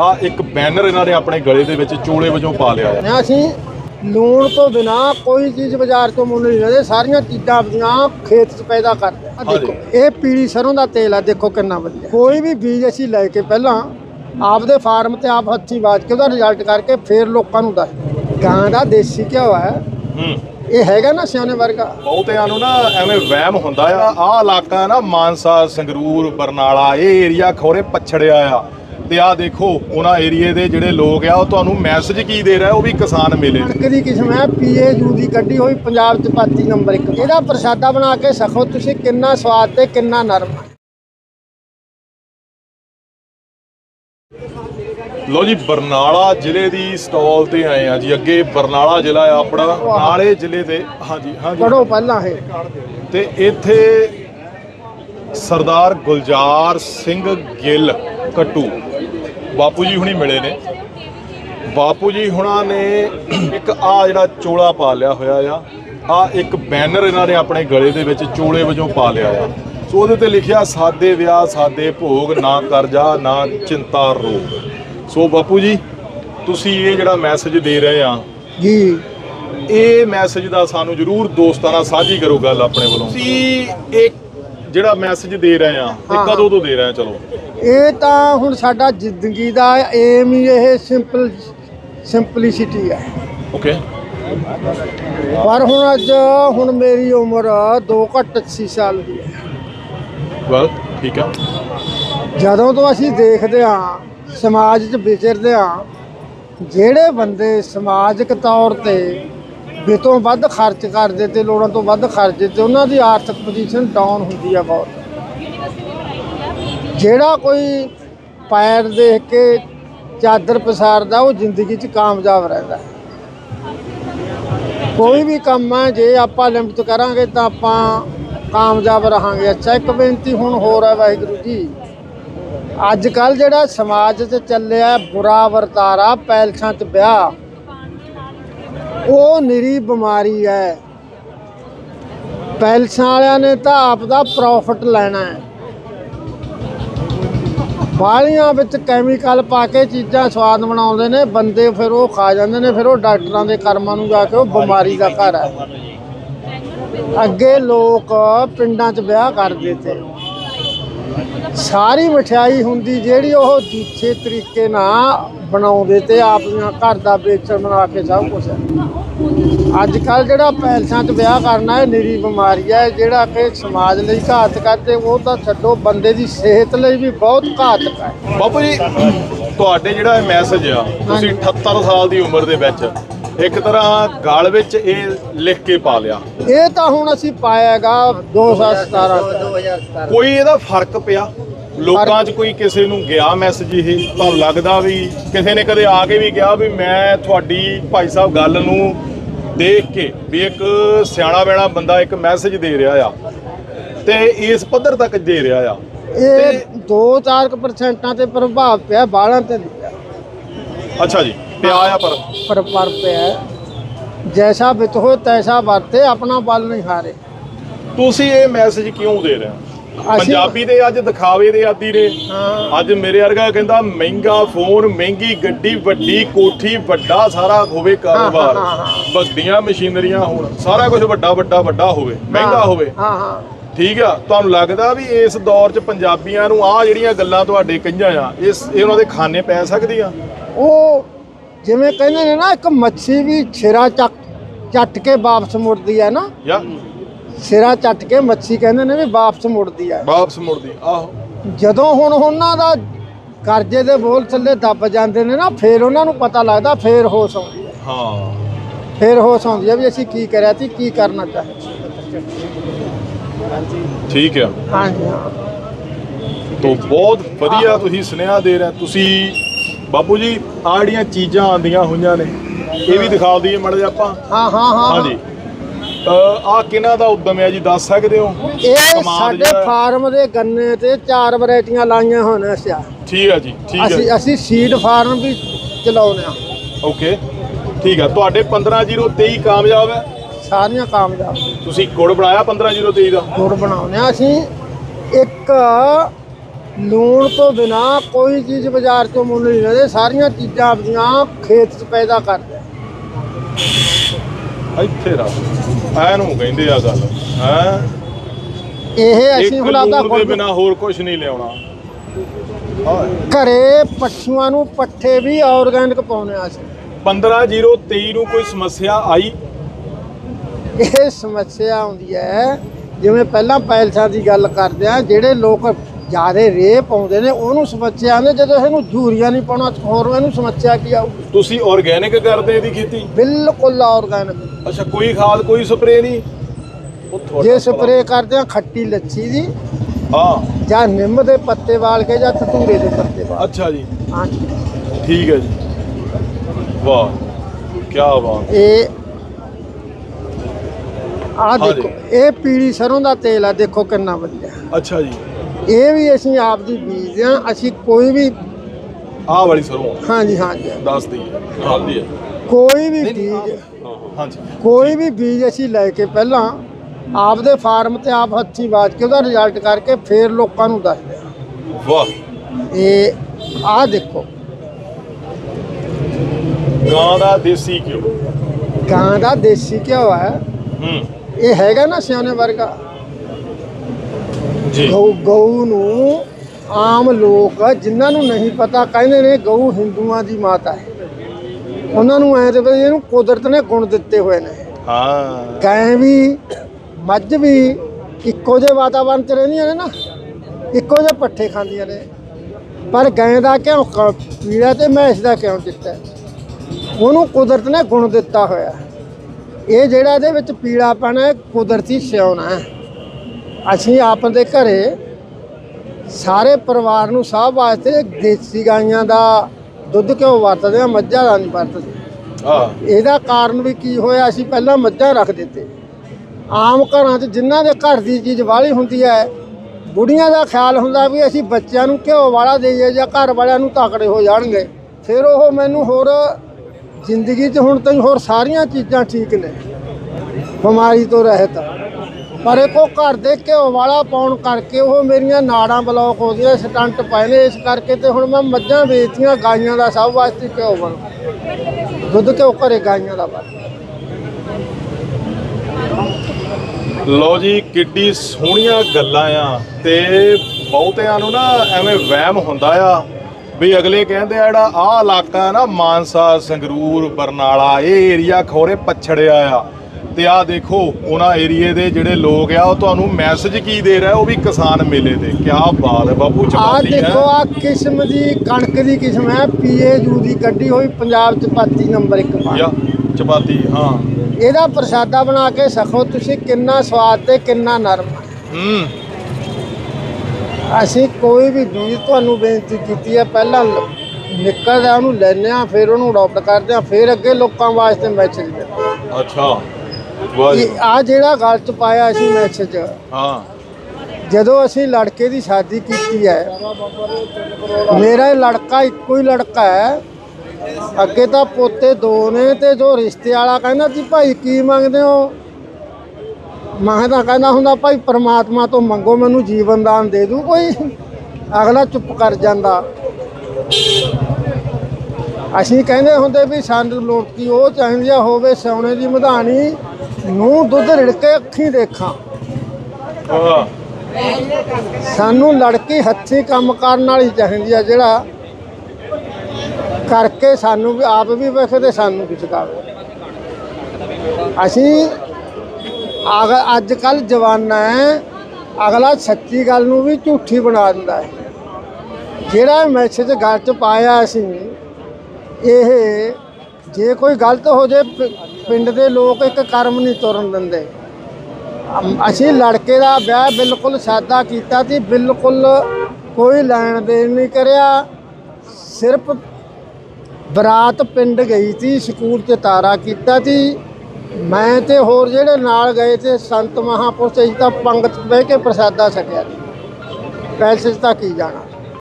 ਆ ਇੱਕ ਬੈਨਰ ਇਹਨਾਂ ਨੇ ਆਪਣੇ ਗਲੇ ਦੇ ਵਿੱਚ ਚੋਲੇ ਵਜੋਂ ਪਾ ਲਿਆ ਨੇ ਅਸੀਂ ਲੂਣ ਤੋਂ ਬਿਨਾ ਕੋਈ ਚੀਜ਼ ਬਾਜ਼ਾਰ ਤੋਂ ਮੁੱਲ ਨਹੀਂ ਲੈਂਦੇ ਸਾਰੀਆਂ ਚੀਜ਼ਾਂ ਆਪਣੀਆਂ ਖੇਤ 'ਚ ਪੈਦਾ ਕਰਦੇ ਆ। ਹਾਂ ਦੇਖੋ ਇਹ ਪੀਲੀ ਸਰੋਂ ਦਾ ਤੇਲ ਆ ਦੇਖੋ ਕਿੰਨਾ ਵਧੀਆ। ਕੋਈ ਵੀ ਬੀਜ ਅਸੀਂ ਲੈ ਕੇ ਪਹਿਲਾਂ ਆਪਦੇ ਫਾਰਮ ਤੇ ਆਪ ਹੱਥੀਂ ਬਾਜ ਕੇ ਉਹਦਾ ਰਿਜ਼ਲਟ ਕਰਕੇ ਫਿਰ ਲੋਕਾਂ ਨੂੰ ਦੱਸ ਗਾਂ ਦਾ ਦੇਸੀ ਘਿਓ ਹੈ ਹੂੰ। ਇਹ ਹੈਗਾ ਨਾ ਸਿਆਣੇ ਵਰਗਾ। ਬਹੁਤਿਆਂ ਨੂੰ ਨਾ ਐਵੇਂ ਵਹਿਮ ਹੁੰਦਾ ਆ। ਆਹ ਇਲਾਕਾ ਨਾ ਮਾਨਸਾ ਸੰਗਰੂਰ ਬਰਨਾਲਾ ਇਹ ਏਰੀਆ ਖੋਰੇ ਪਛੜਿਆ ਆ। ਤੇ ਆਹ ਦੇਖੋ ਉਹਨਾਂ ਏਰੀਏ ਦੇ ਜਿਹੜੇ ਲੋਕ ਆ ਉਹ ਤੁਹਾਨੂੰ ਮੈਸੇਜ ਕੀ ਦੇ ਰਿਹਾ? ਉਹ ਵੀ ਕਿਸਾਨ ਮੇਲੇ ਕਣਕ ਦੀ ਕਿਸਮ ਹੈ ਪੀਏਯੂ ਦੀ ਕੱਢੀ ਹੋਈ ਪੰਜਾਬ 'ਚ ਪਾਤੀ ਨੰਬਰ 1 ਇਹਦਾ ਪ੍ਰਸ਼ਾਦਾ ਬਣਾ ਕੇ ਸਖੋ ਤੁਸੀਂ ਕਿੰਨਾ ਸਵਾਦ ਤੇ ਕਿੰਨਾ ਨਰਮ। ਲੋ ਜੀ ਬਰਨਾਲਾ ਜ਼ਿਲ੍ਹੇ ਦੀ ਸਟਾਲ ਤੇ ਆਏ ਆ ਜੀ। ਅੱਗੇ ਬਰਨਾਲਾ ਜ਼ਿਲ੍ਹਾ ਆ ਆਪਣਾ ਨਾਲੇ ਜ਼ਿਲ੍ਹੇ ਤੇ ਹਾਂਜੀ ਹਾਂਜੀ। ਪੜੋ ਪਹਿਲਾਂ ਇਹ। ਤੇ ਇੱਥੇ ਸਰਦਾਰ ਗੁਲਜ਼ਾਰ ਸਿੰਘ ਗਿੱਲ ਕੱਟੂ। ਬਾਪੂ ਜੀ ਹੁਣੀ ਮਿਲੇ ਨੇ। ਬਾਪੂ ਜੀ ਹੁਣਾਂ ਨੇ ਇੱਕ ਆ ਜਿਹੜਾ ਚੋਲਾ ਪਾ ਲਿਆ ਹੋਇਆ ਆ ਆ ਇੱਕ ਬੈਨਰ ਇਹਨਾਂ ਨੇ ਆਪਣੇ ਗਲੇ ਦੇ ਵਿੱਚ ਚੋਲੇ ਵਜੋਂ ਪਾ ਲਿਆ ਆ। ਸੋ ਉਹਦੇ ਤੇ ਲਿਖਿਆ ਸਾਦੇ ਵਿਆਹ ਸਾਦੇ ਭੋਗ ਨਾ ਕਰਜਾ ਨਾ ਚਿੰਤਾ ਰੋਗ। ਸੋ ਬਾਪੂ ਜੀ ਤੁਸੀਂ ਇਹ ਜਿਹੜਾ ਮੈਸੇਜ ਦੇ ਰਹੇ ਆ ਜੀ। ਇਹ ਮੈਸੇਜ ਦਾ ਸਾਨੂੰ ਜਰੂਰ ਦੋਸਤਾਂ ਨਾਲ ਸਾਂਝੀ ਕਰੋ ਗੱਲ ਆਪਣੇ ਵੱਲੋਂ। ਤੁਸੀਂ ਇੱਕ ਜਿਹੜਾ ਮੈਸੇਜ ਦੇ ਰਹੇ ਆ ਇਹ ਹਾਂ, ਕਦੋਂ ਤੋਂ ਦੇ ਰਹੇ ਆ ਚਲੋ। ਇਹ ਤਾਂ ਹੁਣ ਸਾਡਾ ਜ਼ਿੰਦਗੀ ਦਾ ਏਮ ਹੀ ਇਹ ਸਿੰਪਲ ਸਿੰਪਲਿਸਿਟੀ ਹੈ। ਓਕੇ ਪਰ ਹੁਣ ਅੱਜ ਹੁਣ ਮੇਰੀ ਉਮਰ 2 ਘੱਟ 80 ਸਾਲ ਦੀ ਹੈ। ਵੈਲ ਠੀਕ ਆ ਜਦੋਂ ਤੋਂ ਅਸੀਂ ਦੇਖਦੇ ਹਾਂ ਸਮਾਜ 'ਚ ਵਿਚਰਦੇ ਹਾਂ ਜਿਹੜੇ ਬੰਦੇ ਸਮਾਜਿਕ ਤੌਰ ਤੇ ਤੋਂ ਵੱਧ ਖਰਚ ਕਰਦੇ ਤੇ ਲੋੜਾਂ ਤੋਂ ਵੱਧ ਖਰਚਦੇ ਤੇ ਉਹਨਾਂ ਦੀ ਆਰਥਿਕ ਪੋਜੀਸ਼ਨ ਡਾਊਨ ਹੁੰਦੀ ਆ ਬਹੁਤ। ਜਿਹੜਾ ਕੋਈ ਪੈਰ ਦੇਖ ਕੇ ਚਾਦਰ ਪਸਾਰਦਾ, ਉਹ ਜ਼ਿੰਦਗੀ 'ਚ ਕਾਮਯਾਬ ਰਹਿੰਦਾ। ਕੋਈ ਵੀ ਕੰਮ ਹੈ ਜੇ ਆਪਾਂ ਲਿਮਟ ਕਰਾਂਗੇ ਤਾਂ ਆਪਾਂ ਕਾਮਯਾਬ ਰਹਾਂਗੇ। ਅੱਛਾ, ਇੱਕ ਬੇਨਤੀ ਹੁਣ ਹੋਰ ਹੈ ਵਾਹਿਗੁਰੂ ਜੀ। ਅੱਜ ਕੱਲ ਜਿਹੜਾ ਸਮਾਜ 'ਚ ਚੱਲਿਆ ਬੁਰਾ ਵਰਤਾਰਾ, ਪੈਲਸਾਂ 'ਚ ਵਿਆਹ ਉਹ ਨਿਰੀ ਬਿਮਾਰੀ ਹੈ। ਪੈਲਸਾਂ ਵਾਲਿਆਂ ਨੇ ਤਾਂ ਆਪ ਦਾ ਪ੍ਰੋਫਿਟ ਲੈਣਾ ਹੈ। ਬਾਲੀਆਂ ਵਿੱਚ ਕੈਮੀਕਲ ਪਾ ਕੇ ਚੀਜ਼ਾਂ ਸਵਾਦ ਬਣਾਉਂਦੇ ਨੇ, ਬੰਦੇ ਫਿਰ ਉਹ ਖਾ ਜਾਂਦੇ ਨੇ, ਫਿਰ ਉਹ ਡਾਕਟਰਾਂ ਦੇ ਕਰਮਾਂ ਨੂੰ ਜਾ ਕੇ ਉਹ ਬਿਮਾਰੀ ਦਾ ਘਰ ਹੈ। ਅੱਗੇ ਲੋਕ ਪਿੰਡਾਂ 'ਚ ਵਿਆਹ ਕਰਦੇ ਤੇ। ਸਾਰੀ ਮਠਿਆਈ ਹੁੰਦੀ ਜਿਹੜੀ ਉਹ ਦੂਜੇ ਤਰੀਕੇ ਨਾਲ ਬਣਾਉਂਦੇ ਤੇ ਆਪਣਾ ਘਰ ਦਾ ਵੇਚਣ ਬਣਾ ਕੇ ਸਭ ਕੁਝ ਅੱਜ ਕੱਲ ਜਿਹੜਾ ਪੈਲਸਾਂ 'ਚ ਵਿਆਹ ਕਰਨਾ ਹੈ ਨਿਰੀ ਬਿਮਾਰੀ ਹੈ ਜਿਹੜਾ ਕਿ ਸਮਾਜ ਲਈ ਘਾਤਕ ਹੈ ਤੇ ਉਹ ਤਾਂ ਛੱਡੋ ਬੰਦੇ ਦੀ ਸਿਹਤ ਲਈ ਵੀ ਬਹੁਤ ਘਾਤਕ ਹੈ। ਬਾਪੂ ਜੀ ਤੁਹਾਡੇ ਜਿਹੜਾ ਇਹ ਮੈਸੇਜ ਆ ਤੁਸੀਂ 78 ਸਾਲ ਦੀ ਉਮਰ ਦੇ ਵਿੱਚ ਇੱਕ ਤਰ੍ਹਾਂ ਗਲ ਵਿੱਚ ਇਹ ਲਿਖ ਕੇ ਪਾ ਲਿਆ। ਇਹ ਤਾਂ ਹੁਣ ਅਸੀਂ ਪਾਇਆਗਾ 2017 2017 ਕੋਈ ਇਹਦਾ ਫ਼ਰਕ ਪਿਆ? ਲੋਕਾਂ 'ਚ ਕੋਈ ਕਿਸੇ ਨੂੰ ਗਿਆ ਮੈਸੇਜ ਇਹ? ਤੁਹਾਨੂੰ ਲੱਗਦਾ ਵੀ ਕਿਸੇ ਨੇ ਕਦੇ ਆ ਕੇ ਵੀ ਕਿਹਾ ਵੀ ਮੈਂ ਤੁਹਾਡੀ ਭਾਈ ਸਾਹਿਬ ਗੱਲ ਨੂੰ ਦੇਖ ਕੇ ਵੀ ਇੱਕ ਸਿਆਣਾ ਬੈਣਾ ਬੰਦਾ ਇੱਕ ਮੈਸੇਜ ਦੇ ਰਿਹਾ ਆ ਤੇ ਇਸ ਪੱਧਰ ਤੱਕ ਦੇ ਰਿਹਾ ਆ। ਇਹ 2-4% ਤੇ ਪ੍ਰਭਾਵ ਪਿਆ ਬਾਲਾਂ ਤੇ ਅੱਛਾ ਜੀ। ਪਿਆ ਆ ਪਰ ਪਰ ਪਰ ਪਿਆ ਜੈਸਾ ਬਿਤ ਹੋ ਤੈਸਾ ਵਰਤੇ ਆਪਣਾ ਬਲ ਨਹੀਂ ਹਾਰੇ। ਤੁਸੀਂ ਇਹ ਮੈਸੇਜ ਕਿਉਂ ਦੇ ਰਹੇ ਹੋ? ਪੰਜਾਬੀ ਦੇ ਅੱਜ ਦਿਖਾਵੇ ਦੇ ਆਦੀ ਨੇ। ਅੱਜ ਮੇਰੇ ਵਰਗਾ ਕਹਿੰਦਾ ਮਹਿੰਗਾ ਫੋਨ ਮਹਿੰਗੀ ਗੱਡੀ ਵੱਡੀ ਕੋਠੀ ਵੱਡਾ ਸਾਰਾ ਹੋਵੇ ਕਾਰੋਬਾਰ। ਵੱਡੀਆਂ ਮਸ਼ੀਨਰੀਆਂ ਹੋਣ ਸਾਰਾ ਕੁਝ ਵੱਡਾ ਵੱਡਾ ਵੱਡਾ ਹੋਵੇ। ਮਹਿੰਗਾ ਹੋਵੇ। ਹਾਂ ਹਾਂ। ਠੀਕ ਆ? ਤੁਹਾਨੂੰ ਲੱਗਦਾ ਵੀ ਇਸ ਦੌਰ 'ਚ ਪੰਜਾਬੀਆਂ ਨੂੰ ਆਹ ਜਿਹੜੀਆਂ ਗੱਲਾਂ ਤੁਹਾਡੇ ਕਹੀਆਂ ਆ ਇਸ ਇਹ ਉਹਨਾਂ ਦੇ ਖਾਨੇ ਪੈ ਸਕਦੀਆਂ? ਉਹ ਜਿਵੇਂ ਕਹਿੰਦੇ ਨੇ ਨਾ ਇੱਕ ਮੱਛੀ ਵੀ ਛਿਰਾ ਚੱਕ ਚੱਟ ਕੇ ਵਾਪਸ ਮੁੜਦੀ ਹੈ ਨਾ। ਜਾਂ ਸਿਰਾ ਚੱਟ ਕੇ ਮੱਛੀ ਕਹਿੰਦੇ ਨੇ ਵੀ ਵਾਪਸ ਮੁੜਦੀ ਹੈ। ਵਾਪਸ ਮੁੜਦੀ ਆਹੋ। ਜਦੋਂ ਹੁਣ ਉਹਨਾਂ ਦਾ ਕਰਜ਼ੇ ਦੇ ਬੋਲ ਥੱਲੇ ਦੱਬ ਜਾਂਦੇ ਨੇ ਨਾ ਫੇਰ ਉਹਨਾਂ ਨੂੰ ਪਤਾ ਲੱਗਦਾ ਫੇਰ ਹੋਸ਼ ਆਉਂਦੀ ਹੈ। ਹਾਂ। ਫੇਰ ਹੋਸ਼ ਆਉਂਦੀ ਹੈ ਵੀ ਅਸੀਂ ਕੀ ਕਰਿਆ ਸੀ ਕੀ ਕਰਨਾ ਚਾਹੀਦਾ। ਠੀਕ ਆ। ਹਾਂਜੀ ਹਾਂ। ਤੋਂ ਬਹੁਤ ਵਧੀਆ ਤੁਸੀਂ ਸੁਨੇਹਾ ਦੇ ਰਹੇ ਤੁਸੀਂ ਬਾਪੂ ਜੀ ਆਹ ਜਿਹੜੀਆਂ ਚੀਜ਼ਾਂ ਆਂਦੀਆਂ ਹੋਈਆਂ ਨੇ ਇਹ ਵੀ ਦਿਖਾ ਦਈਏ ਮੜ ਜਾ ਆਪਾਂ। ਹਾਂ ਹਾਂ ਹਾਂ ਹਾਂਜੀ। ਆ ਕਿਹਨਾਂ ਦਾ ਉਦਮ ਹੈ ਜੀ ਦੱਸ ਸਕਦੇ ਹੋ? ਇਹ ਸਾਡੇ ਜਿਹੜਾ- ਫਾਰਮ ਦੇ ਗੰਨੇ ਤੇ ਚਾਰ ਵੈਰਾਈਟੀਆਂ ਲਾਈਆਂ ਹੋਣ ਅਸੀਂ। ਠੀਕ ਹੈ ਜੀ ਠੀਕ ਹੈ ਅਸੀਂ ਅਸੀਂ ਸੀਡ ਫਾਰਮ ਵੀ ਚਲਾਉਂਦੇ ਆ ਓਕੇ ਠੀਕ ਹੈ। ਤੁਹਾਡੇ 15023 ਕਾਮਯਾਬ ਹੈ? ਸਾਰੀਆਂ ਕਾਮਯਾਬ। ਤੁਸੀਂ ਗੁੜ ਬਣਾਇਆ 15023 ਦਾ? ਗੁੜ ਬਣਾਉਂਦੇ ਆ ਅਸੀਂ। ਇੱਕ ਲੂਣ ਤੋਂ ਬਿਨਾ ਕੋਈ ਚੀਜ਼ ਬਾਜ਼ਾਰ ਤੋਂ ਮੁੱਲ ਨਹੀਂ ਲੈਂਦੇ ਸਾਰੀਆਂ ਚੀਜ਼ਾਂ ਆਪਣੀਆਂ ਖੇਤ 'ਚ ਪੈਦਾ ਕਰਦੇ। ਇੱਥੇ ਰੱਖ। ਐਨੂੰ ਕਹਿੰਦੇ ਆ ਗੱਲ ਹੈ? ਇਹ ਅਸੀਂ ਹੁਣ ਆਪਦਾ ਦੇ ਬਿਨਾ ਹੋਰ ਕੁਝ ਨਹੀਂ ਲਿਆਉਣਾ। ਘਰੇ ਪਸ਼ੂਆਂ ਨੂੰ ਪੱਠੇ ਵੀ ਆਰਗੈਨਿਕ ਪਾਉਣੇ ਆ ਅਸੀਂ। 15023 ਨੂੰ ਕੋਈ ਸਮੱਸਿਆ ਆਈ? ਇਹ ਸਮੱਸਿਆ ਆਉਂਦੀ ਹੈ ਜਿਵੇਂ ਪਹਿਲਾਂ ਪੈਲਸਾਂ ਦੀ ਗੱਲ ਕਰਦੇ ਆ ਜਿਹੜੇ ਲੋਕ ਜਿਆਦੇ ਰੇ ਪਾਉਂਦੇ ਨੇ ਉਹਨੂੰ ਸਮੱਸਿਆ ਆਉਂਦੀ ਜਦੋਂ ਇਹਨੂੰ ਯੂਰੀਆ ਨਹੀਂ ਪਾਉਣਾ ਹੋਰ ਇਹਨੂੰ ਸਮੱਸਿਆ ਕੀ ਆਊਗੀ? ਤੁਸੀਂ ਆਰਗੇਨਿਕ ਕਰਦੇ ਇਹਦੀ ਖੇਤੀ? ਬਿਲਕੁਲ ਆਰਗੈਨਿਕ ਅੱਛਾ ਕੋਈ ਖਾਦ ਕੋਈ ਸਪਰੇ ਨਹੀਂ? ਉਹ ਤੁਹਾਡਾ ਜੇ ਸਪਰੇ ਕਰਦੇ ਆ ਖੱਟੀ ਲੱਛੀ ਦੀ ਹਾਂ। ਜਾਂ ਨਿੰਮ ਦੇ ਪੱਤੇ ਵਾਲ ਕੇ ਜਾਂ ਧਤੂਰੇ ਦੇ ਪੱਤੇ ਵਾਲ। ਅੱਛਾ ਜੀ। ਹਾਂਜੀ। ਠੀਕ ਹੈ ਜੀ। ਵਾਹ ਕੀ ਬਾਤ। ਇਹ ਆ। ਦੇਖੋ ਇਹ ਪੀਲੀ ਸਰੋਂ ਦਾ ਤੇਲ ਆ ਦੇਖੋ ਕਿੰਨਾ ਵਧੀਆ। ਅੱਛਾ ਜੀ। ਇਹ ਵੀ ਅਸੀਂ ਆਪ ਦੀ ਬੀਜਦੇ ਆ ਅਸੀਂ ਕੋਈ ਵੀ ਆਹ ਵਾਲੀ ਸਰੋਂ। ਹਾਂਜੀ ਹਾਂਜੀ। ਦੱਸ ਦਈਏ। ਹਾਂਜੀ। ਕੋਈ ਵੀ ਬੀਜ ਹਾਂਜੀ। ਕੋਈ ਵੀ ਬੀਜ ਅਸੀਂ ਲੈ ਕੇ ਪਹਿਲਾਂ ਆਪਦੇ ਫਾਰਮ ਤੇ ਆਪ ਹੱਥੀਂ ਬਾਜ ਕੇ ਉਹਦਾ ਰਿਜ਼ਲਟ ਕਰਕੇ ਫੇਰ ਲੋਕਾਂ ਨੂੰ ਦੱਸਦੇ ਆ ਵਾਹ। ਇਹ ਆਹ ਦੇਖੋ। ਗਾਂ ਦਾ ਦੇਸੀ ਘਿਓ। ਗਾਂ ਦਾ ਦੇਸੀ ਘਿਓ ਹੈ। ਹੂੰ। ਇਹ ਹੈਗਾ ਨਾ ਸਿਆਣੇ ਵਰਗਾ। ਜੀ ਗਊ ਗਊ ਨੂੰ ਆਮ ਲੋਕ ਜਿਨ੍ਹਾਂ ਨੂੰ ਨਹੀਂ ਪਤਾ ਕਹਿੰਦੇ ਨੇ ਗਊ ਹਿੰਦੂਆਂ ਦੀ ਮਾਤਾ ਹੈ। ਉਹਨਾਂ ਨੂੰ ਐਂ ਤੇ ਵੀ ਇਹਨੂੰ ਕੁਦਰਤ ਨੇ ਗੁਣ ਦਿੱਤੇ ਹੋਏ ਨੇ। ਹਾਂ। ਗਾਂ ਵੀ ਮੱਝ ਵੀ ਇੱਕੋ ਜਿਹੇ ਵਾਤਾਵਰਣ 'ਚ ਰਹਿੰਦੀਆਂ ਨੇ ਨਾ ਇੱਕੋ ਜਿਹੇ ਪੱਠੇ ਖਾਂਦੀਆਂ ਨੇ। ਪਰ ਗਾਂ ਦਾ ਕਿਉਂ ਪੀਲਾ ਤੇ ਮੈਂਸ ਦਾ ਕਿਉਂ ਚਿੱਟਾ ਉਹਨੂੰ ਕੁਦਰਤ ਨੇ ਗੁਣ ਦਿੱਤਾ ਹੋਇਆ। ਇਹ ਜਿਹੜਾ ਇਹਦੇ ਵਿੱਚ ਪੀਲਾਪਣ ਹੈ ਕੁਦਰਤੀ ਸਿਉਣਾ ਹੈ। ਅਸੀਂ ਆਪ ਦੇ ਘਰੇ ਸਾਰੇ ਪਰਿਵਾਰ ਨੂੰ ਸਭ ਵਾਸਤੇ ਦੇਸੀ ਗਾਈਆਂ ਦਾ ਦੁੱਧ ਘਿਓ ਵਰਤਦੇ ਆ ਮੱਝਾਂ ਦਾ ਨਹੀਂ ਵਰਤਦੇ। ਆ ਇਹਦਾ ਕਾਰਨ ਵੀ ਕੀ ਹੋਇਆ ਅਸੀਂ ਪਹਿਲਾਂ ਮੱਝਾਂ ਰੱਖ ਦਿੱਤੇ। ਆਮ ਘਰਾਂ 'ਚ ਜਿਨ੍ਹਾਂ ਦੇ ਘਰ ਦੀ ਚੀਜ਼ ਵਾਲੀ ਹੁੰਦੀ ਹੈ ਬੁੜੀਆਂ ਦਾ ਖਿਆਲ ਹੁੰਦਾ ਵੀ ਅਸੀਂ ਬੱਚਿਆਂ ਨੂੰ ਘਿਓ ਵਾਲਾ ਦੇਈਏ ਜਾਂ ਘਰ ਵਾਲਿਆਂ ਨੂੰ ਤਾਕੜੇ ਹੋ ਜਾਣਗੇ। ਫਿਰ ਉਹ ਮੈਨੂੰ ਹੋਰ ਜ਼ਿੰਦਗੀ 'ਚ ਹੁਣ ਤਾਈਂ ਹੋਰ ਸਾਰੀਆਂ ਚੀਜ਼ਾਂ ਠੀਕ ਨੇ। ਬਿਮਾਰੀ ਤੋਂ ਰਹਿਤ ਪਰ ਇੱਕੋ ਘਰ ਦੇ ਘਿਓ ਵਾਲਾ ਪਾਉਣ ਕਰਕੇ ਉਹ ਮੇਰੀਆਂ ਨਾੜਾਂ ਬਲੌਕ ਹੋ ਗਈਆਂ, ਸਟੰਟ ਪਏ ਨੇ, ਇਸ ਕਰਕੇ ਤੇ ਹੁਣ ਮੈਂ ਮੱਝਾਂ ਵੇਚਤੀਆਂ ਗਾਈਆਂ ਦਾ ਸਭ ਵਾਸਤੇ ਘਿਓ ਬਣ ਦੁੱਧ ਘਿਓ ਘਰੇ ਗਾਈਆਂ ਦਾ ਬਣ ਲੋ ਜੀ, ਕਿੱਡੀ ਸੋਹਣੀਆਂ ਗੱਲਾਂ ਆ ਤੇ ਬਹੁਤਿਆਂ ਨੂੰ ਨਾ ਐਵੇਂ ਵਹਿਮ ਹੁੰਦਾ ਆ ਵੀ ਅਗਲੇ ਕਹਿੰਦੇ ਆ ਜਿਹੜਾ ਆਹ ਇਲਾਕਾ ਨਾ ਮਾਨਸਾ, ਸੰਗਰੂਰ, ਬਰਨਾਲਾ, ਇਹ ਏਰੀਆ ਖੋਰੇ ਪਛੜਿਆ ਆ। ਤੇ ਆਹ ਦੇਖੋ ਉਹਨਾਂ ਏਰੀਏ ਦੇ ਜਿਹੜੇ ਲੋਕ ਆ ਉਹ ਤੁਹਾਨੂੰ ਮੈਸੇਜ ਕੀ ਦੇ ਰਿਹਾ? ਉਹ ਵੀ ਕਿਸਾਨ ਮੇਲੇ ਦੇ। ਕੀ ਬਾਤ ਹੈ ਬਾਪੂ ਆ ਚਪਾਤੀ ਹੈ। ਦੇਖੋ ਆ ਕਿਸਮ ਦੀ ਕਣਕ ਦੀ ਕਿਸਮ ਹੈ। ਪੀਏਯੂ ਦੀ ਕੱਢੀ ਹੋਈ ਪੰਜਾਬ ਚ ਪਾਤੀ ਨੰਬਰ 1 ਪਾ ਯਾ ਚਪਾਤੀ ਹਾਂ। ਇਹਦਾ ਪ੍ਰਸ਼ਾਦਾ ਬਣਾ ਕੇ ਸਖੋ ਤੁਸੀਂ ਕਿੰਨਾ ਸਵਾਦ ਤੇ ਕਿੰਨਾ ਨਰਮ। ਹੈ। ਹੂੰ ਅਸੀਂ ਕੋਈ ਵੀ ਬੀਜ ਤੁਹਾਨੂੰ ਬੇਨਤੀ ਕੀਤੀ ਹੈ ਪਹਿਲਾਂ ਲ- ਨਿਕਲਦਾ ਉਹਨੂੰ ਲੈਂਦੇ ਫਿਰ ਉਹਨੂੰ ਅਡਾਪਟ ਕਰਦੇ ਆ ਫਿਰ ਅੱਗੇ ਲੋਕਾਂ ਵਾਸਤੇ ਮੈਸੇਜ ਦਿੰਦੇ ਅੱਛਾ। ਜੀ ਆ ਜਿਹੜਾ ਗਲ ਚ ਪਾਇਆ ਅਸੀਂ ਮੈਸੇਜ ਹਾਂ। ਜਦੋਂ ਅਸੀਂ ਲੜਕੇ ਦੀ ਸ਼ਾਦੀ ਕੀਤੀ ਹੈ ਮੇਰਾ ਇਹ ਲੜਕਾ ਇੱਕੋ ਹੀ ਲੜਕਾ ਹੈ। ਅੱਗੇ ਤਾਂ ਪੋਤੇ ਦੋ ਨੇ ਤੇ ਜੋ ਰਿਸ਼ਤੇ ਵਾਲਾ ਕਹਿੰਦਾ ਸੀ ਭਾਈ ਕੀ ਮੰਗਦੇ ਹੋ? ਮੈਂ ਤਾਂ ਕਹਿੰਦਾ ਹੁੰਦਾ ਭਾਈ ਪ੍ਰਮਾਤਮਾ ਤੋਂ ਮੰਗੋ ਮੈਨੂੰ ਜੀਵਨ ਦਾਨ ਦੇ ਦੂ ਕੋਈ। ਅਗਲਾ ਚੁੱਪ ਕਰ ਜਾਂਦਾ। ਅਸੀਂ ਕਹਿੰਦੇ ਹੁੰਦੇ ਵੀ ਸਾਨੂੰ ਲੋਕੀ ਉਹ ਚਾਹੀਦੀ ਆ ਹੋਵੇ ਸੋਨੇ ਦੀ ਮਧਾਣੀ। ਨੂੰ ਦੁੱਧ ਰਿੜਕੇ ਅੱਖੀਂ ਦੇਖਾਂ। ਸਾਨੂੰ ਲੜਕੀ ਹੱਥੀਂ ਕੰਮ ਕਰਨ ਵਾਲੀ ਚਾਹੀਦੀ ਆ ਜਿਹੜਾ ਕਰਕੇ ਸਾਨੂੰ ਵੀ ਆਪ ਵੀ ਵੇਖੇ ਤੇ ਸਾਨੂੰ ਵੀ ਸਿਖਾਵੇ। ਅਸੀਂ ਅਗ ਅੱਜ ਕੱਲ ਜਵਾਨਾ ਹੈ ਅਗਲਾ ਸੱਚੀ ਗੱਲ ਨੂੰ ਵੀ ਝੂਠੀ ਬਣਾ ਦਿੰਦਾ ਹੈ ਜਿਹੜਾ ਮੈਸੇਜ ਗੱਲ ਚ ਪਾਇਆ ਅਸੀਂ ਇਹ ਜੇ ਕੋਈ ਗਲਤ ਹੋ ਜੇ ਪਿੰਡ ਦੇ ਲੋਕ ਇੱਕ ਕਰਮ ਨਹੀਂ ਤੁਰਨ ਦਿੰਦੇ। ਅਸੀਂ ਲੜਕੇ ਦਾ ਵਿਆਹ ਬਿਲਕੁਲ ਸਾਦਾ ਕੀਤਾ ਸੀ, ਬਿਲਕੁਲ ਕੋਈ ਲੈਣ ਦੇਣ ਨਹੀਂ ਕਰਿਆ। ਸਿਰਫ ਬਰਾਤ ਪਿੰਡ ਗਈ ਸੀ, ਸਕੂਲ ਤੇ ਤਾਰਾ ਕੀਤਾ ਸੀ। ਮੈਂ ਤੇ ਹੋਰ ਜਿਹੜੇ ਨਾਲ ਗਏ ਤੇ ਸੰਤ ਮਹਾਪੁਰਸ਼, ਅਸੀਂ ਤਾਂ ਪੰਗਤ ਬਹਿ ਕੇ ਪ੍ਰਸਾਦਾ ਛਕਿਆ ਸੀ। ਪੈਸੇ 'ਚ ਤਾਂ ਕੀ ਜਾਣਾ।